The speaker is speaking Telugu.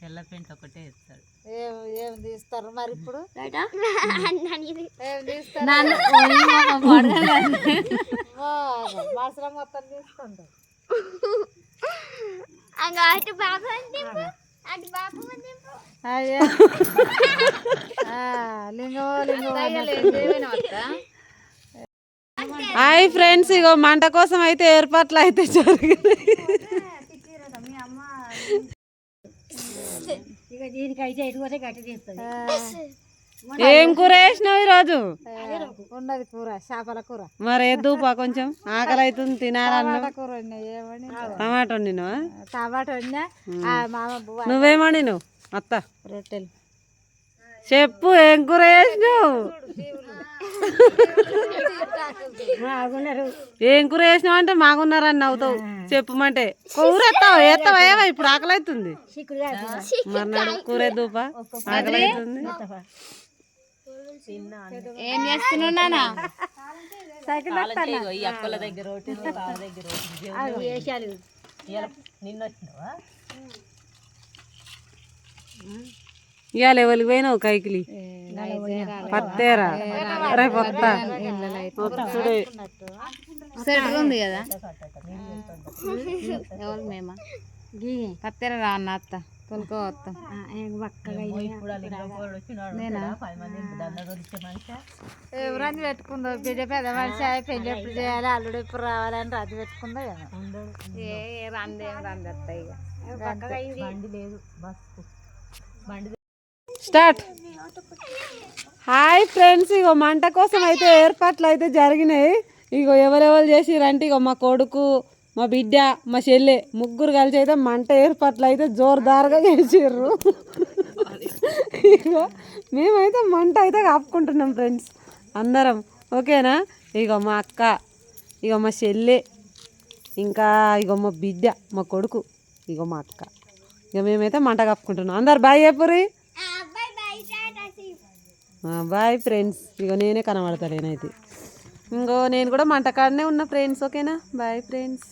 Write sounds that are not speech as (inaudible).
తెల్ల పెయింట్ ఒకటే ఏం ఏం తీస్తారు మరి ఇప్పుడు? ఏం తీస్తారు? (laughs) మొత్తం అటు బాబు అటు బాబు లింగమో లింగమో హాయ్ ఫ్రెండ్స్ ఇగో మంట కోసం అయితే ఏర్పాట్లు అయితే జరిగినాయి. గట్టి తీస్తుంది. ఏం కూర వేసినావు ఈరోజు? ఉన్నది కూర చేపల కూర. మరి ఎద్దుపా కొంచెం? ఆకలి అవుతుంది తినాలన్న టమాటా కూర టమాటా వండినవా టమాటా ఉన్నా ఆ మామ బువ్వ నువ్వేం అత్త. రొట్టెలు. చెప్పు ఏం కూర వేసినావు? (laughs) ఏం కూర వేసినావు అంటే మాగున్నారని నవ్వుతావు. చెప్పుమంటే. కూర ఎత్తావా ఎత్తావా ఏవా? ఇప్పుడు ఆకలి అవుతుంది చిక్కుడుగా మరి నాడు కూర ఎద్దుపా? ఆకలి అవుతుంది ఏం చేస్తున్నావు అక్కల దగ్గర దగ్గర నిన్న వచ్చినావా ఇవాళ ఎవరికి పోయినావు కైకిలి పత్తేరా రేపు వస్తా వస్తుడే. సెట్ ఉంది కదా. ఎవరు మేమా? కత్తెర రా అన్న అత్త. తొలుకో మనిషి? ఎవరని పెట్టుకుందో? బిడ్డ పెద్ద మనిషి అయ్యి పెళ్ళి ఎప్పుడు చేయాలి? అల్లుడు ఎప్పుడు రావాలని రద్దు పెట్టుకుందో కదా ఏ రందేం ఇక బండి లేదు. బస్సు. బండి స్టార్ట్. హాయ్ ఫ్రెండ్స్ ఇగో మంట కోసం అయితే ఏర్పాట్లు అయితే జరిగినాయి. ఇగో ఎవరెవరు చేసిరంటే ఇగో మా కొడుకు మా బిడ్డ మా చెల్లె ముగ్గురు కలిసి అయితే మంట ఏర్పాట్లు అయితే జోరుదారుగా చేసిర్రు. ఇగో మేమైతే మంట అయితే కాపుకుంటున్నాం ఫ్రెండ్స్ అందరం. ఓకేనా? ఇగో మా అక్క ఇగో మా చెల్లె ఇంకా ఇగో మా బిడ్డ మా కొడుకు ఇగో మా అక్క. ఇక మేమైతే మంట కప్పుకుంటున్నాం అందరు బాయ్ చెప్పురి బాయ్ ఫ్రెండ్స్. ఇగో నేనే కనబడతా నేనైతే ఇంకో నేను కూడా మంట కాడనే ఉన్నా ఫ్రెండ్స్ ఓకేనా? Bye friends.